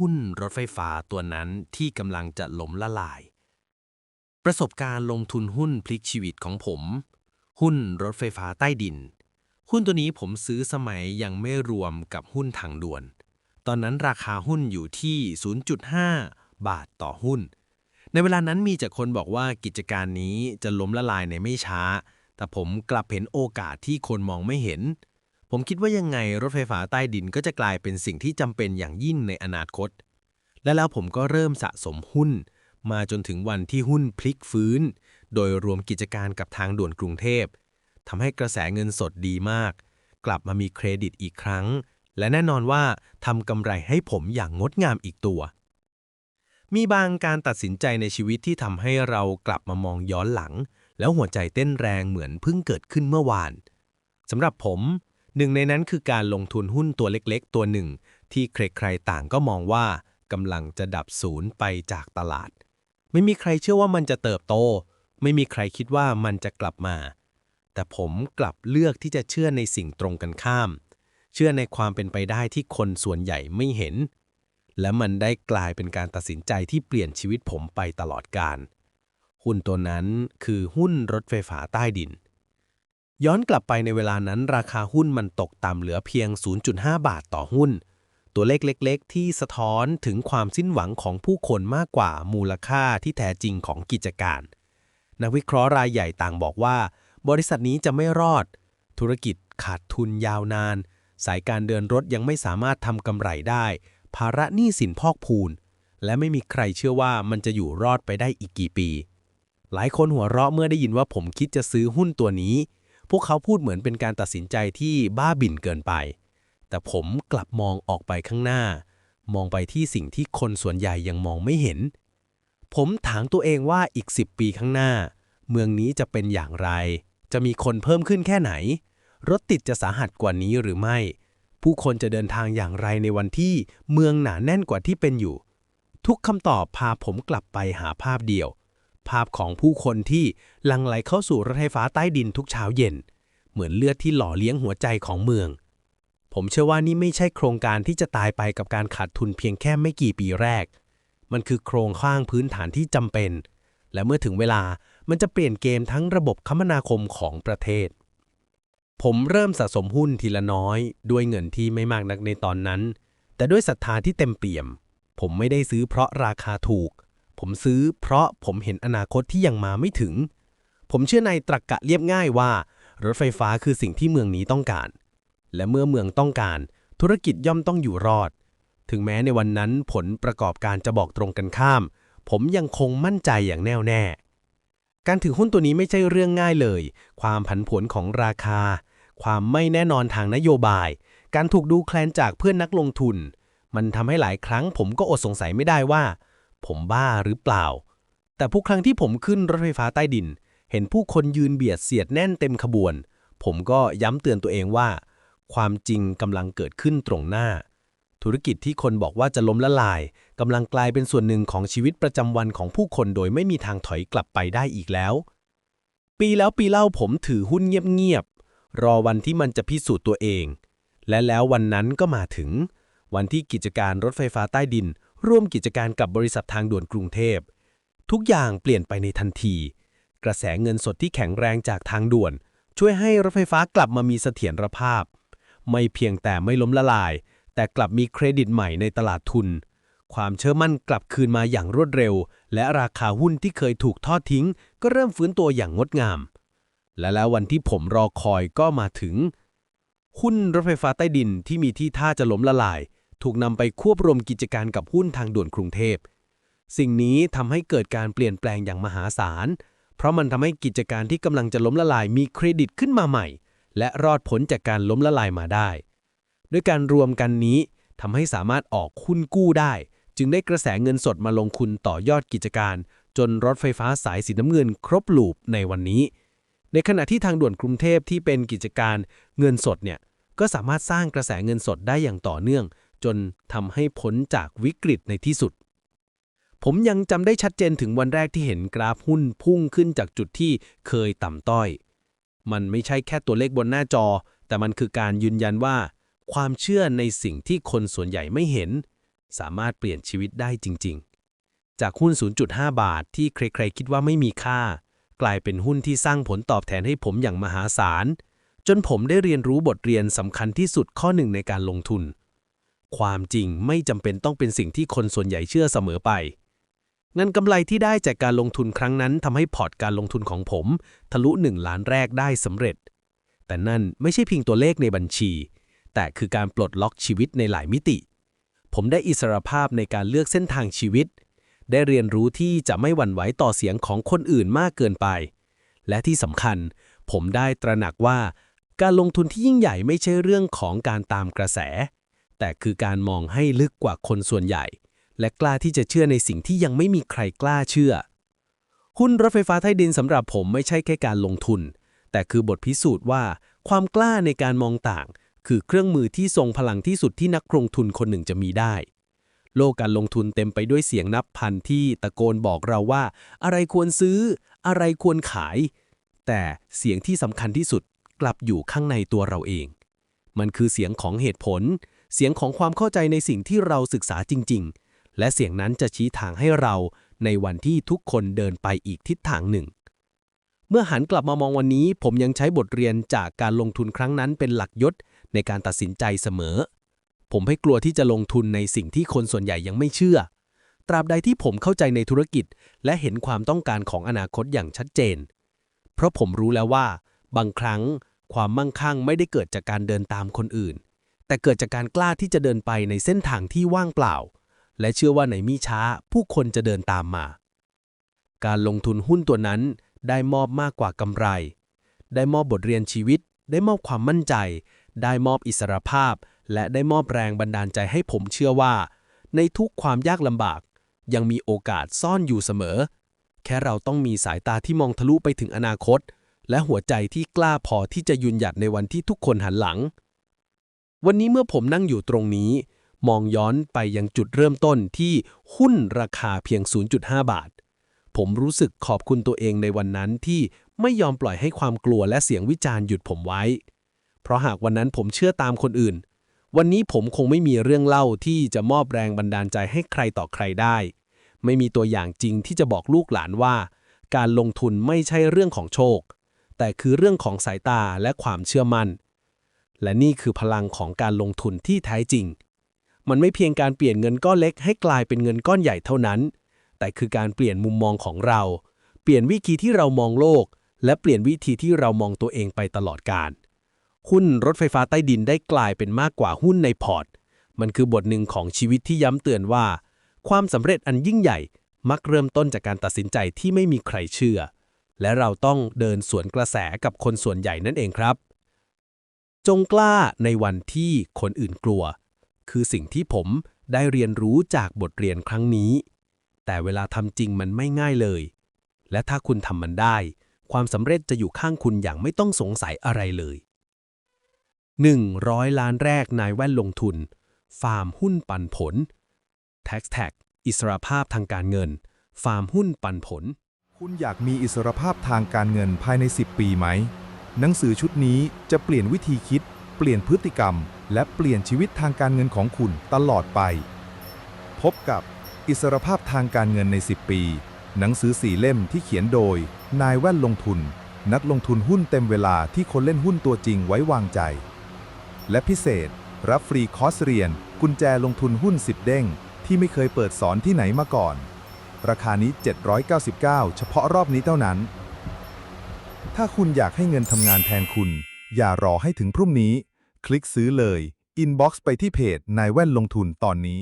หุ้นรถไฟฟ้าตัวนั้นที่กำลังจะล้มละลาย ประสบการณ์ลงทุนหุ้นพลิกชีวิตของผม หุ้นรถไฟฟ้าใต้ดิน หุ้นตัวนี้ผมซื้อสมัยยังไม่รวมกับหุ้นทางด่วน ตอนนั้นราคาหุ้นอยู่ที่ 0.5 บาทต่อหุ้น ในเวลานั้นมีจากคนบอกว่ากิจการนี้จะล้มละลายในไม่ช้า แต่ผมกลับเห็นโอกาสที่คนมองไม่เห็น ผมคิดว่ายังไงรถไฟฟ้าใต้ดินก็จะกลายเป็นสิ่งที่จำเป็นอย่างยิ่งในอนาคต และแล้วผมก็เริ่มสะสมหุ้น มาจนถึงวันที่หุ้นพลิกฟื้น โดยรวมกิจการกับทางด่วนกรุงเทพทำให้กระแสเงินสดดีมาก กลับมามีเครดิตอีกครั้ง และแน่นอนว่าทำกำไรให้ผมอย่างงดงามอีกตัว มีบางการตัดสินใจในชีวิตที่ทำให้เรากลับมามองย้อนหลัง แล้วหัวใจเต้นแรงเหมือนเพิ่งเกิดขึ้นเมื่อวานสำหรับผม หนึ่งในนั้นคือการลงทุนหุ้นตัวเล็กๆ ตัวหนึ่ง ที่ใครๆต่างก็มองว่ากำลังจะดับศูนย์ไปจากตลาด ไม่มีใครเชื่อว่ามันจะเติบโต ไม่มีใครคิดว่ามันจะกลับมา แต่ผมกลับเลือกที่จะเชื่อในสิ่งตรงกันข้าม เชื่อในความเป็นไปได้ที่คนส่วนใหญ่ไม่เห็น และมันได้กลายเป็นการตัดสินใจที่เปลี่ยนชีวิตผมไปตลอดกาลหุ้นตัวนั้นคือหุ้นรถไฟฟ้าใต้ดิน ย้อนกลับไปในเวลานั้นราคาหุ้นมันตกต่ำเหลือเพียง 0.5 บาทต่อหุ้น ตัวเลขเล็ก ๆ ที่สะท้อนถึงความสิ้นหวังของผู้คนมากกว่ามูลค่าที่แท้จริงของกิจการ นักวิเคราะห์รายใหญ่ต่างบอกว่า บริษัทนี้จะไม่รอด ธุรกิจขาดทุนยาวนาน สายการเดินรถยังไม่สามารถทำกำไรได้ ภาระหนี้สินพอกพูน และไม่มีใครเชื่อว่ามันจะอยู่รอดไปได้อีกกี่ปี หลายคนหัวเราะเมื่อได้ยินว่าผมคิดจะซื้อหุ้นตัวนี้ พวกเขาพูดเหมือนเป็นการตัดสินใจที่บ้าบิ่นเกินไป แต่ผมกลับมองออกไปข้างหน้า มองไปที่สิ่งที่คนส่วนใหญ่ยังมองไม่เห็น ผมถามตัวเองว่าอีก 10 ปีข้างหน้า เมืองนี้จะเป็นอย่างไร จะมีคนเพิ่มขึ้นแค่ไหน รถติดจะสาหัสกว่านี้หรือไม่ ผู้คนจะเดินทางอย่างไรในวันที่เมืองหนาแน่นกว่าที่เป็นอยู่ ทุกคำตอบพาผมกลับไปหาภาพเดียว ภาพของผู้คนที่ลังไหลเข้าสู่รถไฟฟ้าใต้ดินทุกเช้าเย็น เหมือนเลือดที่หล่อเลี้ยงหัวใจของเมือง ผมเชื่อว่านี่ไม่ใช่โครงการที่จะตายไปกับการขาดทุนเพียงแค่ไม่กี่ปีแรก มันคือโครงสร้างพื้นฐานที่จำเป็น และเมื่อถึงเวลามันจะเปลี่ยนเกมทั้งระบบคมนาคมของประเทศ ผมเริ่มสะสมหุ้นทีละน้อย ด้วยเงินที่ไม่มากนักในตอนนั้น แต่ด้วยศรัทธาที่เต็มเปี่ยม ผมไม่ได้ซื้อเพราะราคาถูก ผมซื้อเพราะผมเห็นอนาคตที่ยังมาไม่ถึง ผมเชื่อในตรรกกะเรียบง่ายว่า รถไฟฟ้าคือสิ่งที่เมืองนี้ต้องการ และเมื่อเมืองต้องการ ธุรกิจย่อมต้องอยู่รอด ถึงแม้ในวันนั้นผลประกอบการจะบอกตรงกันข้าม ผมยังคงมั่นใจอย่างแน่วแน่ การถือหุ้นตัวนี้ไม่ใช่เรื่องง่ายเลย ความผันผวนของราคา ความไม่แน่นอนทางนโยบาย การถูกดูแคลนจากเพื่อนนักลงทุน มันทำให้หลายครั้งผมก็อดสงสัยไม่ได้ว่า ผมบ้าหรือเปล่า แต่ทุกครั้งที่ผมขึ้นรถไฟฟ้าใต้ดิน เห็นผู้คนยืนเบียดเสียดแน่นเต็มขบวน ผมก็ย้ำเตือนตัวเองว่า ความจริงกำลังเกิดขึ้นตรงหน้า ธุรกิจที่คนบอกว่าจะล้มละลายกำลังกลายเป็นส่วนหนึ่งของชีวิตประจำวันของผู้คนโดยไม่มีทางถอยกลับไปได้อีกแล้ว ปีแล้วปีเล่าผมถือหุ้นเงียบๆรอวันที่มันจะพิสูจน์ตัวเอง และแล้ววันนั้นก็มาถึง วันที่กิจการรถไฟฟ้าใต้ดิน ร่วมกิจการกับบริษัททางด่วนกรุงเทพ ทุกอย่างเปลี่ยนไปในทันที กระแสเงินสดที่แข็งแรงจากทางด่วน ช่วยให้รถไฟฟ้ากลับมามีเสถียรภาพ ไม่เพียงแต่ไม่ล้มละลาย แต่กลับมีเครดิตใหม่ในตลาดทุน ความเชื่อมั่นกลับคืนมาอย่างรวดเร็ว และราคาหุ้นที่เคยถูกทอดทิ้ง ก็เริ่มฟื้นตัวอย่างงดงาม และแล้ววันที่ผมรอคอยก็มาถึง หุ้นรถไฟฟ้าใต้ดินที่มีที่ท่าจะล้มละลาย ถูกนำไปควบรวมกิจการกับหุ้นทางด่วนกรุงเทพ สิ่งนี้ทำให้เกิดการเปลี่ยนแปลงอย่างมหาศาล เพราะมันทำให้กิจการที่กำลังจะล้มละลายมีเครดิตขึ้นมาใหม่ และรอดพ้นจากการล้มละลายมาได้ ด้วยการรวมกันนี้ทำให้สามารถออกหุ้นกู้ได้ จึงได้กระแสเงินสดมาลงทุนต่อยอดกิจการ จนรถไฟฟ้าสายสีน้ำเงินครบลูปในวันนี้ ในขณะที่ทางด่วนกรุงเทพที่เป็นกิจการเงินสดเนี่ยก็สามารถสร้างกระแสเงินสดได้อย่างต่อเนื่อง จนทำให้พ้นจากวิกฤตในที่สุด ผมยังจำได้ชัดเจนถึงวันแรกที่เห็นกราฟหุ้นพุ่งขึ้นจากจุดที่เคยต่ำต้อย มันไม่ใช่แค่ตัวเลขบนหน้าจอ แต่มันคือการยืนยันว่า ความเชื่อในสิ่งที่คนส่วนใหญ่ไม่เห็น สามารถเปลี่ยนชีวิตได้จริง ๆ จากหุ้น 0.5 บาทที่ใครๆคิดว่าไม่มีค่า กลายเป็นหุ้นที่สร้างผลตอบแทนให้ผมอย่างมหาศาลจนผมได้เรียนรู้บทเรียนสำคัญที่สุดข้อหนึ่งในการลงทุน ความจริงไม่จำเป็นต้องเป็นสิ่งที่คนส่วนใหญ่เชื่อเสมอไปเงินกำไรที่ได้จากการลงทุนครั้งนั้นทำให้พอร์ตการลงทุนของผม ทะลุ 1 ล้านแรกได้สำเร็จ แต่นั่นไม่ใช่เพียงตัวเลขในบัญชี แต่คือการปลดล็อกชีวิตในหลายมิติ ผมได้อิสรภาพในการเลือกเส้นทางชีวิต ได้เรียนรู้ที่จะไม่หวั่นไหวต่อเสียงของคนอื่นมากเกินไป และที่สำคัญ ผมได้ตระหนักว่า การลงทุนที่ยิ่งใหญ่ไม่ใช่เรื่องของการตามกระแส แต่คือการมองให้ลึกกว่าคนส่วนใหญ่ และกล้าที่จะเชื่อในสิ่งที่ยังไม่มีใครกล้าเชื่อ หุ้นรถไฟฟ้าใต้ดินสำหรับผมไม่ใช่แค่การลงทุน แต่คือบทพิสูจน์ว่า ความกล้าในการมองต่าง คือเครื่องมือที่ทรงพลังที่สุดที่นักลงทุนคนหนึ่งจะมีได้ โลกการลงทุนเต็มไปด้วยเสียงนับพันที่ตะโกนบอกเราว่า อะไรควรซื้อ อะไรควรขาย แต่เสียงที่สำคัญที่สุดกลับอยู่ข้างในตัวเราเอง มันคือเสียงของเหตุผล เสียงของความเข้าใจในสิ่งที่เราศึกษาจริง ๆ และเสียงนั้นจะชี้ทางให้เราในวันที่ทุกคนเดินไปอีกทิศทางหนึ่ง เมื่อหันกลับมามองวันนี้ ผมยังใช้บทเรียนจากการลงทุนครั้งนั้นเป็นหลักยศในการตัดสินใจเสมอ ผมไม่กลัวที่จะลงทุนในสิ่งที่คนส่วนใหญ่ยังไม่เชื่อ ตราบใดที่ผมเข้าใจในธุรกิจ และเห็นความต้องการของอนาคตอย่างชัดเจน เพราะผมรู้แล้วว่า บางครั้งความมั่งคั่งไม่ได้เกิดจากการเดินตามคนอื่น แต่เกิดจากการกล้าที่จะเดินไปในเส้นทางที่ว่างเปล่า และเชื่อว่าในมิช้าผู้คนจะเดินตามมา การลงทุนหุ้นตัวนั้นได้มอบมากกว่ากำไร ได้มอบบทเรียนชีวิต ได้มอบความมั่นใจ ได้มอบอิสรภาพ และได้มอบแรงบันดาลใจให้ผมเชื่อว่า ในทุกความยากลำบาก ยังมีโอกาสซ่อนอยู่เสมอ แค่เราต้องมีสายตาที่มองทะลุไปถึงอนาคต และหัวใจที่กล้าพอที่จะยืนหยัดในวันที่ทุกคนหันหลัง วันนี้เมื่อผมนั่งอยู่ตรงนี้ มองย้อนไปยังจุดเริ่มต้นที่หุ้นราคาเพียง 0.5 บาท ผมรู้สึกขอบคุณตัวเองในวันนั้นที่ไม่ยอมปล่อยให้ความกลัวและเสียงวิจารณ์หยุดผมไว้ เพราะหากวันนั้นผมเชื่อตามคนอื่น วันนี้ผมคงไม่มีเรื่องเล่าที่จะมอบแรงบันดาลใจให้ใครต่อใครได้ ไม่มีตัวอย่างจริงที่จะบอกลูกหลานว่า การลงทุนไม่ใช่เรื่องของโชค แต่คือเรื่องของสายตาและความเชื่อมั่น และนี่คือพลังของการลงทุนที่แท้จริง มันไม่เพียงการเปลี่ยนเงินก้อนเล็กให้กลายเป็นเงินก้อนใหญ่เท่านั้น แต่คือการเปลี่ยนมุมมองของเรา เปลี่ยนวิธีที่เรามองโลก และเปลี่ยนวิธีที่เรามองตัวเองไปตลอดกาลหุ้นรถไฟฟ้าใต้ดินได้กลายเป็นมากกว่าหุ้นในพอร์ต มันคือบทหนึ่งของชีวิตที่ย้ำเตือนว่า ความสำเร็จอันยิ่งใหญ่มักเริ่มต้นจากการตัดสินใจที่ไม่มีใครเชื่อ และเราต้องเดินสวนกระแสกับคนส่วนใหญ่นั่นเองครับ จงกล้าในวันที่คนอื่นกลัว คือสิ่งที่ผมได้เรียนรู้จากบทเรียนครั้งนี้ แต่เวลาทำจริงมันไม่ง่ายเลย และถ้าคุณทำมันได้ ความสำเร็จจะอยู่ข้างคุณอย่างไม่ต้องสงสัยอะไรเลย 100 ล้านแรกนายแว่นลงทุน ฟาร์มหุ้นปันผล Tax Tag อิสรภาพทางการเงิน ฟาร์มหุ้นปันผล คุณอยากมีอิสรภาพทางการเงินภายใน 10 ปีไหม หนังสือชุดนี้จะเปลี่ยนวิธีคิด เปลี่ยนพฤติกรรม และเปลี่ยนชีวิตทางการเงินของคุณตลอดไป พบกับอิสรภาพทางการเงินใน 10 ปี หนังสือสี่เล่มที่เขียนโดย นายแว่นลงทุน นักลงทุนหุ้นเต็มเวลาที่คนเล่นหุ้นตัวจริงไว้วางใจ และพิเศษ รับฟรีคอร์สเรียน กุญแจลงทุนหุ้น 10 เด้ง ที่ไม่เคยเปิดสอนที่ไหนมาก่อน ราคานี้ 799 เฉพาะรอบนี้เท่านั้น ถ้าคุณอยากให้เงินทำงานแทนคุณ อย่ารอให้ถึงพรุ่งนี้ คลิกซื้อเลย อินบ็อกซ์ไปที่เพจนายแว่นลงทุนตอนนี้